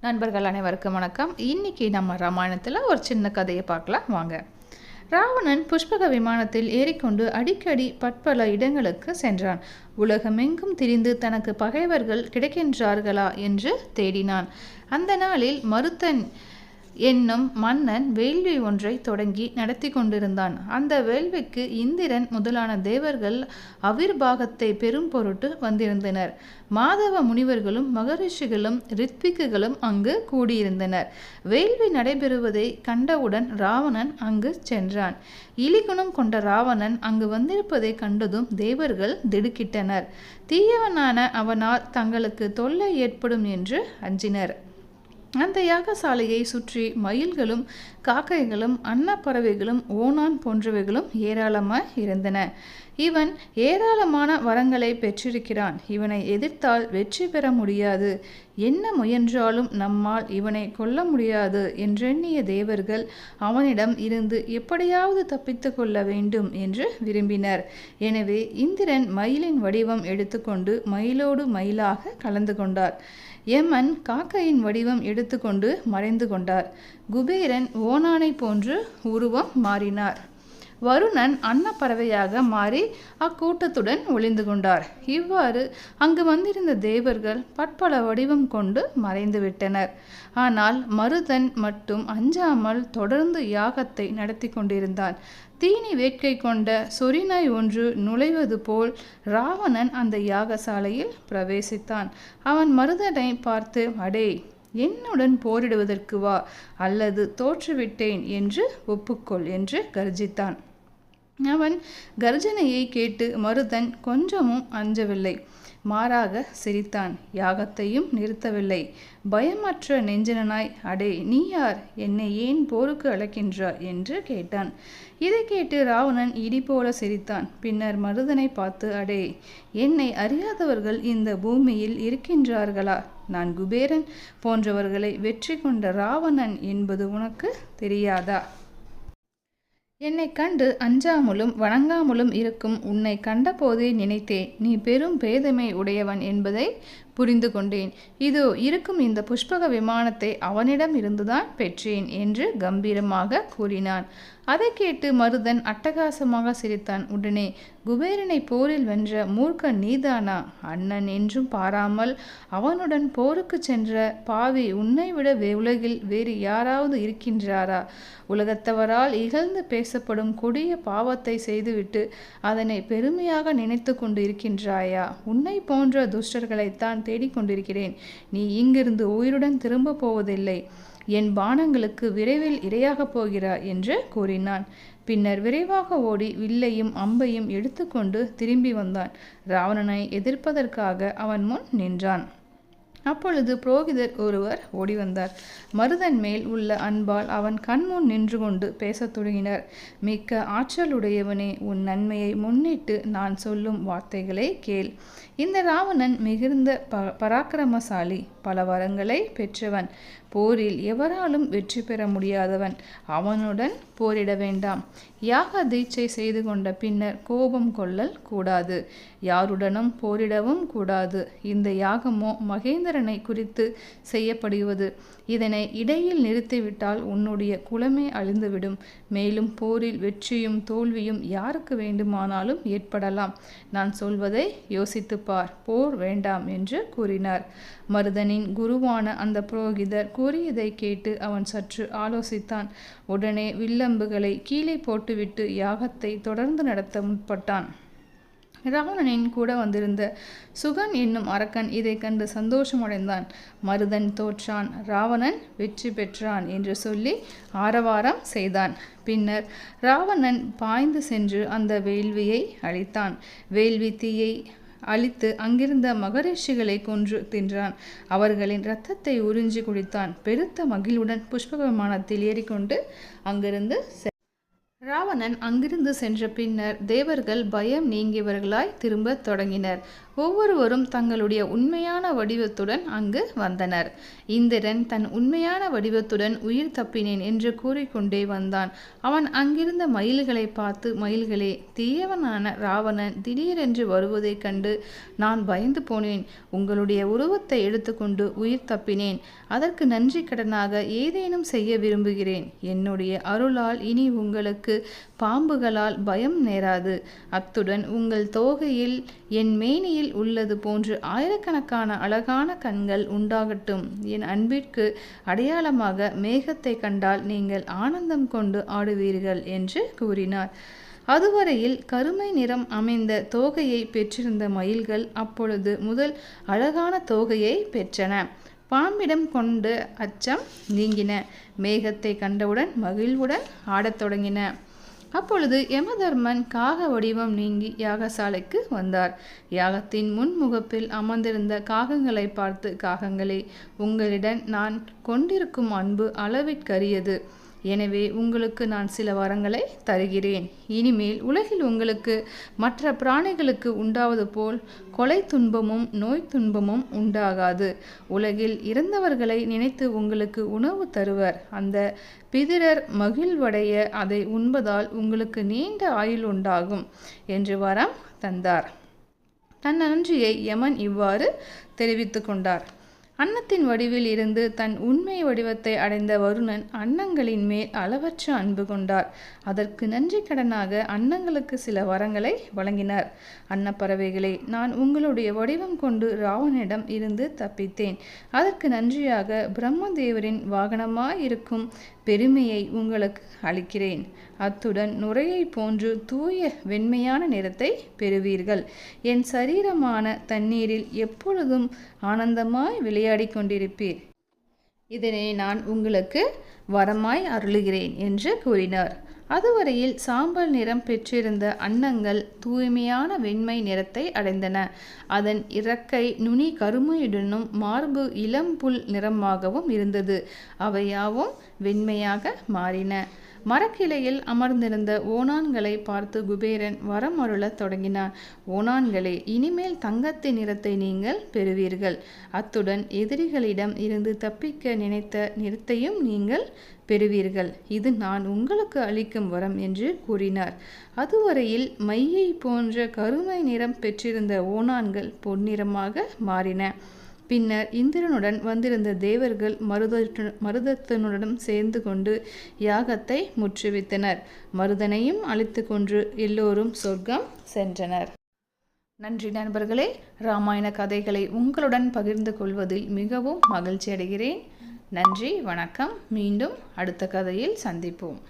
நண்பர்கள் அனைவருக்கும் வணக்கம். இன்னைக்கு நம்ம ராமாயணத்தில் ஒரு சின்ன கதையை பார்க்கலாம். வாங்க. ராவணன் புஷ்பக விமானத்தில் ஏறிக்கொண்டு அடிக்கடி பற்பல இடங்களுக்கு சென்றான். உலகமெங்கும் திரிந்து தனக்கு பகைவர்கள் கிடைக்கின்றார்களா என்று தேடினான். அந்த நாளில் மருத்தன் என்னும் மன்னன் வேள்வி ஒன்றை தொடங்கி நடத்தி கொண்டிருந்தான். அந்த வேள்விக்கு இந்திரன் முதலான தேவர்கள் அவிர்பாகத்தை பெரும் பொருட்டு வந்திருந்தனர். மாதவ முனிவர்களும் மகரிஷிகளும் ரித்விக்குகளும் அங்கு கூடியிருந்தனர். வேள்வி நடைபெறுவதை கண்டவுடன் ராவணன் அங்கு சென்றான். இலிகுணம் கொண்ட ராவணன் அங்கு வந்திருப்பதை கண்டதும் தேவர்கள் திடுக்கிட்டனர். தீயவனான அவனால் தங்களுக்கு தொல்லை ஏற்படும் என்று அஞ்சினர். அந்த யாகசாலையை சுற்றி மயில்களும் காக்கைகளும் அன்னப்பறவைகளும் ஓணான் போன்றவைகளும் ஏராளமாக இருந்தன. இவன் ஏராளமான வரங்களை பெற்றிருக்கிறான். இவனை எதிர்த்தால் வெற்றி பெற முடியாது. என்ன முயன்றாலும் நம்மால் இவனை கொல்ல முடியாது என்றெண்ணிய தேவர்கள் அவனிடம் இருந்து எப்படியாவது தப்பித்து கொள்ள வேண்டும் என்று விரும்பினர். எனவே இந்திரன் மயிலின் வடிவம் எடுத்துக்கொண்டு மயிலோடு மயிலாக கலந்து கொண்டார். யமன் காக்கையின் வடிவம் எடுத்துக்கொண்டு மறைந்து கொண்டார். குபேரன் ஓனானை போன்று உருவம் மாறினார். வருணன் அன்னப்பறவையாக மாறி அக்கூட்டத்துடன் ஒளிந்து கொண்டார். இவ்வாறு அங்கு வந்திருந்த தேவர்கள் பற்பல வடிவம் கொண்டு மறைந்து விட்டனர். ஆனால் மருதன் மட்டும் அஞ்சாமல் தொடர்ந்து யாகத்தை நடத்தி கொண்டிருந்தான். தீனி வேட்கை கொண்ட சொரிநாய் ஒன்று நுழைவது போல் ராவணன் அந்த யாகசாலையில் பிரவேசித்தான். அவன் மருதனை பார்த்து அடே என்னுடன் போரிடுவதற்கு வா அல்லது தோற்றுவிட்டேன் என்று ஒப்புக்கொள் என்று கர்ஜித்தான். அவன் கர்ஜனையை கேட்டு மருதன் கொஞ்சமும் அஞ்சவில்லை. மாறாக சிரித்தான் யாகத்தையும் நிறுத்தவில்லை. பயமற்ற நெஞ்சனாய் அடே நீ யார்? என்னை ஏன் போருக்கு அழைக்கின்றாய்? என்று கேட்டான். இதை கேட்டு ராவணன் இடி போல சிரித்தான். பின்னர் மருதனை பார்த்து அடே என்னை அறியாதவர்கள் இந்த பூமியில் இருக்கின்றார்களா? நான் குபேரன் போன்றவர்களை வெற்றி கொண்ட ராவணன் என்பது உனக்கு தெரியாதா? என்னை கண்டு அஞ்சாமலும் வணங்காமலும் இருக்கும் உன்னை கண்டபோதே நினைத்தேன் நீ பெரும் பேதமை உடையவன் என்பதை புரிந்து கொண்டேன். இதோ இருக்கும் இந்த புஷ்பக விமானத்தை அவனிடம் இருந்துதான் பெற்றேன் என்று கம்பீரமாக கூறினான். அதை கேட்டு மருதன் அட்டகாசமாக சிரித்தான். உடனே குபேரனை போரில் வென்ற மூர்க்க நீதானா? அண்ணன் என்றும் பாராமல் அவனுடன் போருக்கு சென்ற பாவி உன்னை விட உலகில் வேறு யாராவது இருக்கின்றாரா? உலகத்தவரால் இகழ்ந்து பேசப்படும் கொடிய பாவத்தை செய்துவிட்டு அதனை பெருமையாக நினைத்து கொண்டு இருக்கின்றாயா? உன்னை போன்ற துஷ்டர்களைத்தான் தேடிக்கொண்டிருக்கிறேன் நீ இங்கிருந்து உயிருடன் திரும்ப போவதில்லை. என் பானங்களுக்கு விரைவில் இரையாகப் போகிறாய் என்று கூறினான். பின்னர் விரைவாக ஓடி வில்லையும் அம்பையும் எடுத்துக்கொண்டு திரும்பி வந்தான். ராவணனை எதிர்ப்பதற்காக அவன் முன் நின்றான். அப்பொழுது புரோகிதர் ஒருவர் ஓடி வந்தார். மருதன் மேல் உள்ள அன்பால் அவன் கண்முன் நின்று கொண்டு பேசத் தொடங்கினார். மிக்க ஆற்றலுடையவனே உன் நன்மையை முன்னிட்டு நான் சொல்லும் வார்த்தைகளை கேள். இந்த ராவணன் மிகுந்த ப பராக்கிரமசாலி பல வரங்களை பெற்றவன். போரில் எவராலும் வெற்றி பெற முடியாதவன். அவனுடன் போரிட வேண்டாம். யாக தீட்சை செய்து கொண்ட பின்னர் கோபம் கொள்ளல் கூடாது. யாருடனும் போரிடவும் கூடாது. இந்த யாகமோ மகேந்திரனை குறித்து செய்யப்படுவது இதனை இடையில் நிறுத்திவிட்டால் உன்னுடைய குலமே அழிந்துவிடும். மேலும் போரில் வெற்றியும் தோல்வியும் யாருக்கு வேண்டுமானாலும் ஏற்படலாம். நான் சொல்வதை யோசித்துப் பார். போர் வேண்டாம் என்று கூறினார். மருதனின் குருவான அந்த புரோகிதர் கூறியதை கேட்டு அவன் சற்று ஆலோசித்தான். உடனே வில்லம்புகளை கீழே போட்டு போட்டுவிட்டு யாகத்தை தொடர்ந்து நடத்த முற்பட்டான். ராவணனின் கூட வந்திருந்த சுகன் என்னும் அரக்கன் இதை கண்டு சந்தோஷமடைந்தான். மருதன் தோற்றான் ராவணன் வெற்றி பெற்றான் என்று சொல்லி ஆரவாரம் செய்தான். பின்னர் ராவணன் பாய்ந்து சென்று அந்த வேள்வியை அழித்தான். வேள்வி தீயை அழித்து அங்கிருந்த மகரிஷிகளை கொன்று தின்றான். அவர்களின் இரத்தத்தை உறிஞ்சி குடித்தான். பெருத்த மகிழ்வுடன் புஷ்ப விமானத்தில் ஏறிக்கொண்டு அங்கிருந்து ராவணன் அங்கிருந்து சென்ற பின்னர் தேவர்கள் பயம் நீங்கியவர்களாய் திரும்பத் தொடங்கினர். ஒவ்வொருவரும் தங்களுடைய உண்மையான வடிவத்துடன் அங்கு வந்தனர். இந்திரன் தன் உண்மையான வடிவத்துடன் உயிர் தப்பினேன் என்று கூறிக்கொண்டே வந்தான். அவன் அங்கிருந்த மயில்களை பார்த்து மயில்களே தீயவனான ராவணன் திடீரென்று வருவதைக் கண்டு நான் பயந்து போனேன். உங்களுடைய உருவத்தை எடுத்துக்கொண்டு உயிர் தப்பினேன். அதற்கு நன்றி கடனாக ஏதேனும் செய்ய விரும்புகிறேன். என்னுடைய அருளால் இனி உங்களுக்கு பாம்புகளால் பயம் நேராது. அத்துடன் உங்கள் தோகையில் என் மேனியில் உள்ளது போன்று ஆயிரக்கணக்கான அழகான கண்கள் உண்டாகட்டும். என் அன்பிற்கு அடையாளமாக மேகத்தை கண்டால் நீங்கள் ஆனந்தம் கொண்டு ஆடுவீர்கள் என்று கூறினார். அதுவரையில் கருமை நிறம் அமைந்த தோகையை பெற்றிருந்த மயில்கள் அப்பொழுது முதல் அழகான தோகையை பெற்றன. பாம்பிடம் கொண்டு அச்சம் நீங்கின. மேகத்தை கண்டவுடன் மகிழ்வுடன் ஆடத் தொடங்கின. அப்பொழுது யமதர்மன் காக வடிவம் நீங்கி யாகசாலைக்கு வந்தார். யாகத்தின் முன்முகப்பில் அமர்ந்திருந்த காகங்களை பார்த்து காகங்களே உங்களிடம் நான் கொண்டிருக்கும் அன்பு அளவிற்கரியது. எனவே உங்களுக்கு நான் சில வரங்களை தருகிறேன். இனிமேல் உலகில் உங்களுக்கு மற்ற பிராணிகளுக்கு உண்டாவது போல் கொலை துன்பமும் நோய் துன்பமும் உண்டாகாது. உலகில் இறந்தவர்களை நினைத்து உங்களுக்கு உணவு தருவர். அந்த பிதிரர் மகிழ்வடைய அதை உண்பதால் உங்களுக்கு நீண்ட ஆயுள் உண்டாகும் என்று வரம் தந்தார். தன் நன்றியை யமன் இவ்வாறு தெரிவித்து கொண்டார். அன்னத்தின் வடிவில் இருந்து தன் உண்மை வடிவத்தை அடைந்த வருணன் அன்னங்களின் மேல் அளவற்ற அன்பு கொண்டார். அதற்கு நன்றி கடனாக அன்னங்களுக்கு சில வரங்களை வழங்கினார். அன்னப்பறவைகளே நான் உங்களுடைய வடிவம் கொண்டு ராவனிடம் இருந்து தப்பித்தேன். அதற்கு நன்றியாக பிரம்மதேவரின் வாகனமாயிருக்கும் பெருமையை உங்களுக்கு அளிக்கிறேன். அத்துடன் நுரையை போன்று தூய வெண்மையான நிறத்தை பெறுவீர்கள். என் சரீரமான தண்ணீரில் எப்பொழுதும் ஆனந்தமாய் விளையாடி கொண்டிருப்பீர். இதனை நான் உங்களுக்கு வரமாய் அருளுகிறேன் என்று கூறினார். அதுவரையில் சாம்பல் நிறம் பெற்றிருந்த அன்னங்கள் தூய்மையான வெண்மை நிறத்தை அடைந்தன. அதன் இறக்கை நுனி கருமையுடனும் மார்பு இளம்புல் நிறமாகவும் இருந்தது. அவையாவும் வெண்மையாக மாறின. மரக்கிளையில் அமர்ந்திருந்த ஓனான்களை பார்த்து குபேரன் வரம் அருளத் ஓனான்களே ஓணான்களே இனிமேல் தங்கத்தின் நிறத்தை நீங்கள் பெறுவீர்கள். அத்துடன் எதிரிகளிடம் இருந்து தப்பிக்க நினைத்த நிறத்தையும் நீங்கள் பெறுவீர்கள். இது நான் உங்களுக்கு அளிக்கும் வரம் என்று கூறினார். அதுவரையில் மையை போன்ற கருமை நிறம் பெற்றிருந்த ஓணான்கள் பொன்னிறமாக மாறின. பின்னர் இந்திரனுடன் வந்திருந்த தேவர்கள் மருதற்று மருதத்தனுடன் சேர்ந்து கொண்டு யாகத்தை முற்றுவித்தனர். மருதனையும் அழித்து கொன்று எல்லோரும் சொர்க்கம் சென்றனர். நன்றி நண்பர்களே ராமாயண கதைகளை உங்களுடன் பகிர்ந்து கொள்வதில் மிகவும் மகிழ்ச்சி அடைகிறேன் நன்றி வணக்கம். மீண்டும் அடுத்த கதையில் சந்திப்போம்.